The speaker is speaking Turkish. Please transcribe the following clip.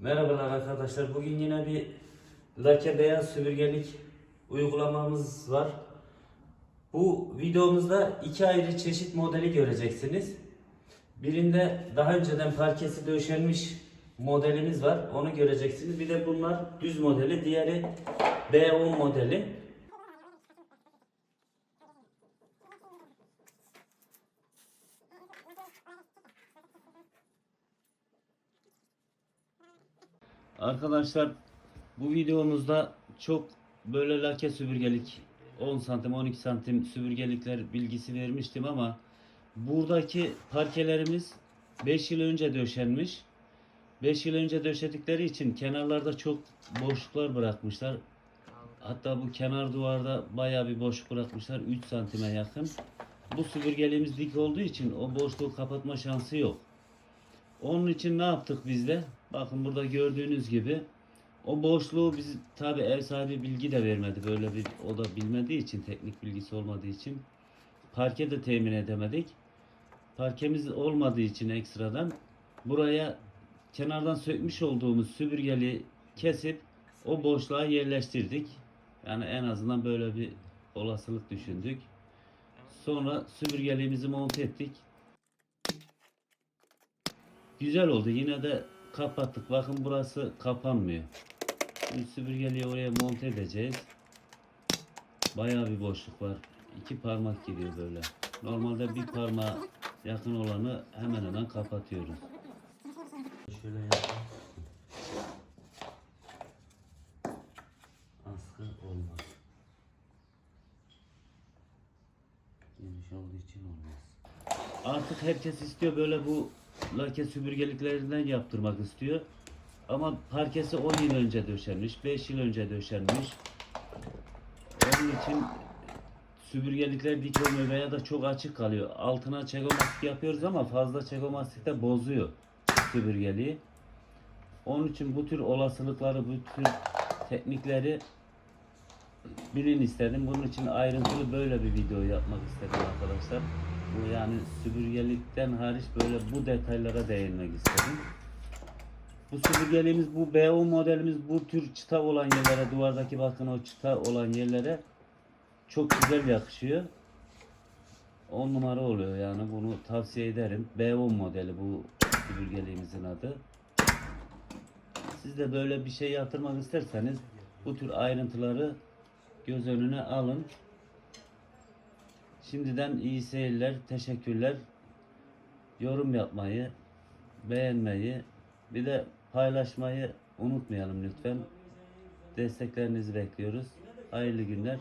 Merhabalar arkadaşlar. Bugün yine bir lake beyaz süpürgelik uygulamamız var. Bu videomuzda iki ayrı çeşit modeli göreceksiniz. Birinde daha önceden parkesi döşenmiş modelimiz var. Onu göreceksiniz. Bir de bunlar düz modeli. Diğeri B10 modeli. Arkadaşlar bu videomuzda çok böyle lake süpürgelik 10 santim 12 santim süpürgelikler bilgisi vermiştim ama buradaki parkelerimiz 5 yıl önce döşenmiş. 5 yıl önce döşedikleri için kenarlarda çok boşluklar bırakmışlar. Hatta bu kenar duvarda bayağı bir boşluk bırakmışlar 3 santime yakın. Bu süpürgeliğimiz dik olduğu için o boşluğu kapatma şansı yok. Onun için ne yaptık biz de? Bakın burada gördüğünüz gibi o boşluğu biz tabi ev sahibi bilgi de vermedi. Böyle bir o da bilmediği için teknik bilgisi olmadığı için parke de temin edemedik. Parkemiz olmadığı için ekstradan buraya kenardan sökmüş olduğumuz süpürgeli kesip o boşluğa yerleştirdik. Yani en azından böyle bir olasılık düşündük. Sonra süpürgeliğimizi monte ettik. Güzel oldu. Yine de kapattık. Bakın burası kapanmıyor. Şimdi süpürgeliği oraya monte edeceğiz. Bayağı bir boşluk var. İki parmak giriyor böyle. Normalde bir parmağa yakın olanı hemen hemen kapatıyoruz. Şöyle yapalım. Askı olmaz. Geniş olduğu için olmaz. Artık herkes istiyor böyle bu lake süpürgeliklerinden yaptırmak istiyor. Ama parkesi 10 yıl önce döşenmiş, 5 yıl önce döşenmiş. Onun için süpürgelikler dik olmuyor veya da çok açık kalıyor. Altına çekomastik yapıyoruz ama fazla çekomastik de bozuyor süpürgeliği. Onun için bu tür olasılıkları, bu tür teknikleri bilin istedim. Bunun için ayrıntılı böyle bir video yapmak istedim arkadaşlar. Yani süpürgelikten hariç böyle bu detaylara değinmek istedim. Bu süpürgeliğimiz, bu B10 modelimiz bu tür çıta olan yerlere, duvardaki bakın o çıta olan yerlere çok güzel yakışıyor. 10 numara oluyor yani bunu tavsiye ederim. B10 modeli bu süpürgeliğimizin adı. Siz de böyle bir şey yatırmak isterseniz bu tür ayrıntıları göz önüne alın. Şimdiden iyi seyirler, teşekkürler. Yorum yapmayı, beğenmeyi, bir de paylaşmayı unutmayalım lütfen. Desteklerinizi bekliyoruz. Hayırlı günler.